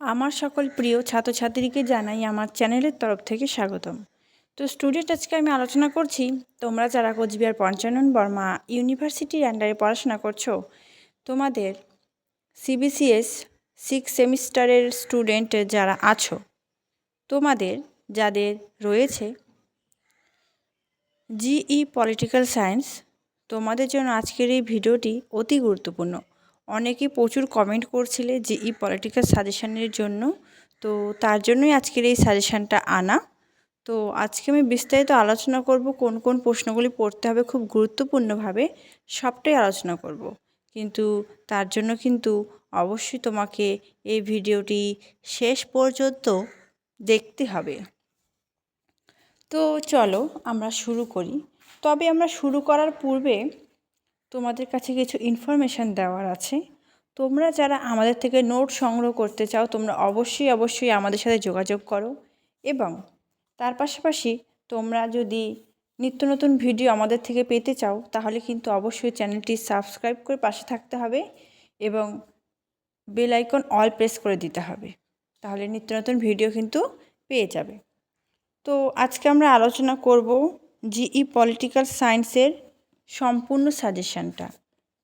আমার সকল প্রিয় ছাত্রছাত্রীকে জানাই আমার চ্যানেলের তরফ থেকে স্বাগতম। তো স্টুডেন্ট আজকে আমি আলোচনা করছি, তোমরা যারা কোচবিহার পঞ্চানন বর্মা ইউনিভার্সিটির আন্ডারে পড়াশোনা করছ, তোমাদের সিবিসিএস সিক্স সেমিস্টারের স্টুডেন্ট যারা আছো, তোমাদের যাদের রয়েছে জিই পলিটিক্যাল সায়েন্স তোমাদের জন্য আজকের এই ভিডিওটি অতি গুরুত্বপূর্ণ। অনেকে প্রচুর কমেন্ট করছিলে যে ই পলিটিক্যাল সাজেশানের জন্য। তো তার জন্যই আজকের এই সাজেশানটা আনা। তো আজকে আমি বিস্তারিত আলোচনা করব কোন কোন প্রশ্নগুলি পড়তে হবে খুব গুরুত্বপূর্ণভাবে, সবটাই আলোচনা করব। কিন্তু তার জন্য কিন্তু অবশ্যই তোমাকে এই ভিডিওটি শেষ পর্যন্ত দেখতে হবে। তো চলো আমরা শুরু করি। তবে আমরা শুরু করার পূর্বে তোমাদের কাছে কিছু ইনফরমেশান দেওয়ার আছে। তোমরা যারা আমাদের থেকে নোট সংগ্রহ করতে চাও, তোমরা অবশ্যই অবশ্যই আমাদের সাথে যোগাযোগ করো এবং তার পাশাপাশি তোমরা যদি নিত্য নতুন ভিডিও আমাদের থেকে পেতে চাও, তাহলে কিন্তু অবশ্যই চ্যানেলটি সাবস্ক্রাইব করে পাশে থাকতে হবে এবং বেল আইকন অল প্রেস করে দিতে হবে। তাহলে নিত্য নতুন ভিডিও কিন্তু পেয়ে যাবে। তো আজকে আমরা আলোচনা করব জিই পলিটিক্যাল সায়েন্সের সম্পূর্ণ সাজেশানটা,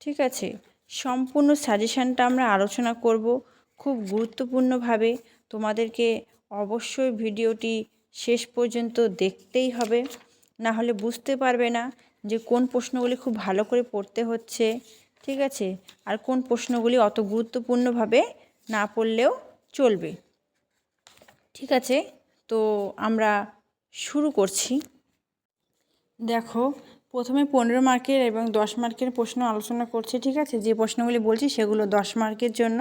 ঠিক আছে? সম্পূর্ণ সাজেশানটা আমরা আলোচনা করব খুব গুরুত্বপূর্ণভাবে। তোমাদেরকে অবশ্যই ভিডিওটি শেষ পর্যন্ত দেখতেই হবে। না হলে বুঝতে পারবে না যে কোন প্রশ্নগুলি খুব ভালো করে পড়তে হচ্ছে, ঠিক আছে? আর কোন প্রশ্নগুলি অত গুরুত্বপূর্ণভাবে না পড়লেও চলবে। ঠিক আছে? তো আমরা শুরু করছি। দেখো প্রথমে পনেরো মার্কের এবং দশ মার্কের প্রশ্ন আলোচনা করছি, ঠিক আছে? যে প্রশ্নগুলি বলছি সেগুলো দশ মার্কের জন্য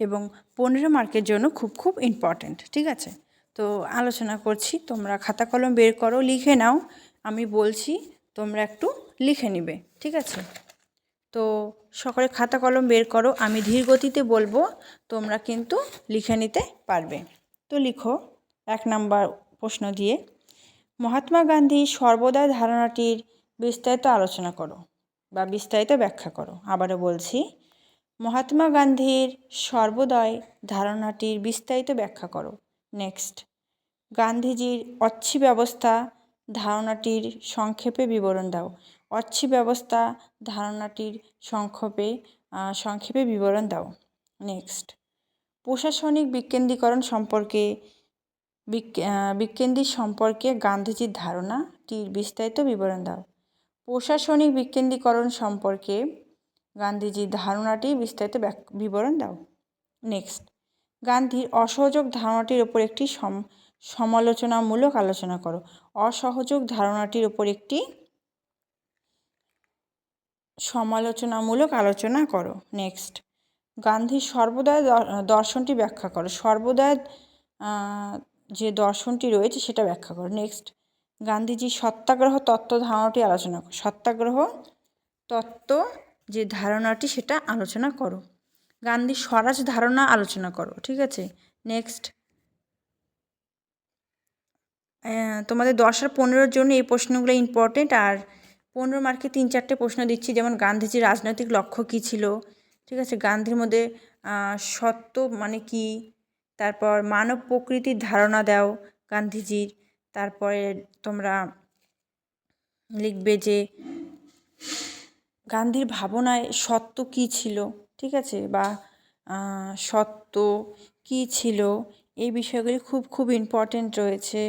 এবং পনেরো মার্কের জন্য খুব খুব ইম্পর্ট্যান্ট ঠিক আছে? তো আলোচনা করছি, তোমরা খাতা কলম বের করো, লিখে নাও, আমি বলছি তোমরা একটু লিখে নিবে, ঠিক আছে? তো সকলে খাতা কলম বের করো, আমি ধীর গতিতে বলব, তোমরা কিন্তু লিখে নিতে পারবে। তো লিখো, এক নাম্বার প্রশ্ন দিয়ে। মহাত্মা গান্ধী সর্বদা ধারণাটির বিস্তারিত আলোচনা করো বা বিস্তারিত ব্যাখ্যা করো। আবারও বলছি, মহাত্মা গান্ধীর সর্বদয় ধারণাটির বিস্তারিত ব্যাখ্যা করো। নেক্সট, গান্ধীজির অচ্ছি ব্যবস্থা ধারণাটির সংক্ষেপে বিবরণ দাও। অচ্ছি ব্যবস্থা ধারণাটির সংক্ষেপে সংক্ষেপে বিবরণ দাও। নেক্সট, প্রশাসনিক বিকেন্দ্রীকরণ সম্পর্কে বিকেন্দ্রী সম্পর্কে গান্ধীজির ধারণাটির বিস্তারিত বিবরণ দাও। প্রশাসনিক বিকেন্দ্রীকরণ সম্পর্কে গান্ধীজির ধারণাটি বিস্তারিত বিবরণ দাও। নেক্সট গান্ধীর অসহযোগ ধারণাটির ওপর একটি সমালোচনামূলক আলোচনা করো। অসহযোগ ধারণাটির ওপর একটি সমালোচনামূলক আলোচনা করো। নেক্সট গান্ধীর সর্বদায় দর্শনটি ব্যাখ্যা করো। সর্বদয় যে দর্শনটি রয়েছে সেটা ব্যাখ্যা করো। নেক্সট গান্ধীজি সত্যাগ্রহ তত্ত্ব ধারণাটি আলোচনা করো, সত্যাগ্রহ তত্ত্ব যে ধারণাটি সেটা আলোচনা করো। গান্ধী স্বরাজ ধারণা আলোচনা করো, ঠিক আছে? নেক্সট তোমাদের দশ আর পনেরোর জন্য এই প্রশ্নগুলো ইম্পর্টেন্ট আর পনেরো মার্কে তিন চারটে প্রশ্ন দিচ্ছি, যেমন গান্ধীজির রাজনৈতিক লক্ষ্য কী ছিল? ঠিক আছে, গান্ধীর মধ্যে সত্য মানে কি? তারপর মানব প্রকৃতির ধারণা দাও গান্ধীজির। তারপরে তোমরা লিখবে যে গান্ধীর ভাবনায় সত্য কী ছিল? ঠিক আছে? বা সত্য কী ছিল? এই বিষয়গুলি খুব খুব ইম্পর্টেন্ট রয়েছে।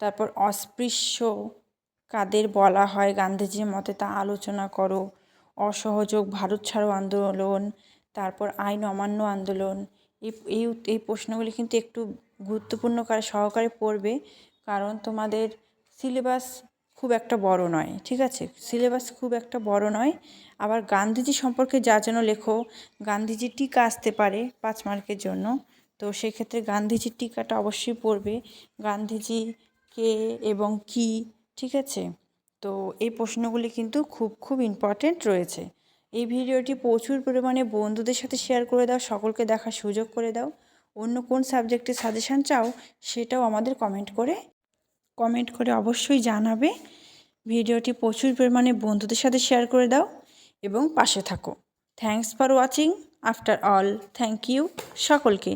তারপর অস্পৃশ্য কাদের বলা হয়? গান্ধীজির মতে তা আলোচনা করো। অসহযোগ, ভারত ছাড়ো আন্দোলন, তারপর আইন অমান্য আন্দোলন। এই এই এই প্রশ্নগুলি কিন্তু একটু গুরুত্বপূর্ণ কারে, সহকারে পড়বে। কারণ তোমাদের সিলেবাস খুব একটা বড় নয়, ঠিক আছে? সিলেবাস খুব একটা বড় নয়। আবার গান্ধীজি সম্পর্কে যা যেন লেখো, গান্ধীজির টিকা আসতে পারে পাঁচ মার্কের জন্য। তো সেক্ষেত্রে গান্ধীজির টিকাটা অবশ্যই পড়বে। গান্ধীজি কে এবং কি, ঠিক আছে? তো এই প্রশ্নগুলি কিন্তু খুব খুব ইম্পর্টেন্ট রয়েছে। এই ভিডিওটি প্রচুর পরিমাণে বন্ধুদের সাথে শেয়ার করে দাও, সকলকে দেখার সুযোগ করে দাও। অন্য কোন সাবজেক্টে সাজেশান চাও, সেটাও আমাদের কমেন্ট করে কমেন্ট করে অবশ্যই জানাবে। ভিডিওটি প্রচুর পরিমাণে বন্ধুদের সাথে শেয়ার করে দাও এবং পাশে থাকো। Thanks for watching after all thank you সকলকে।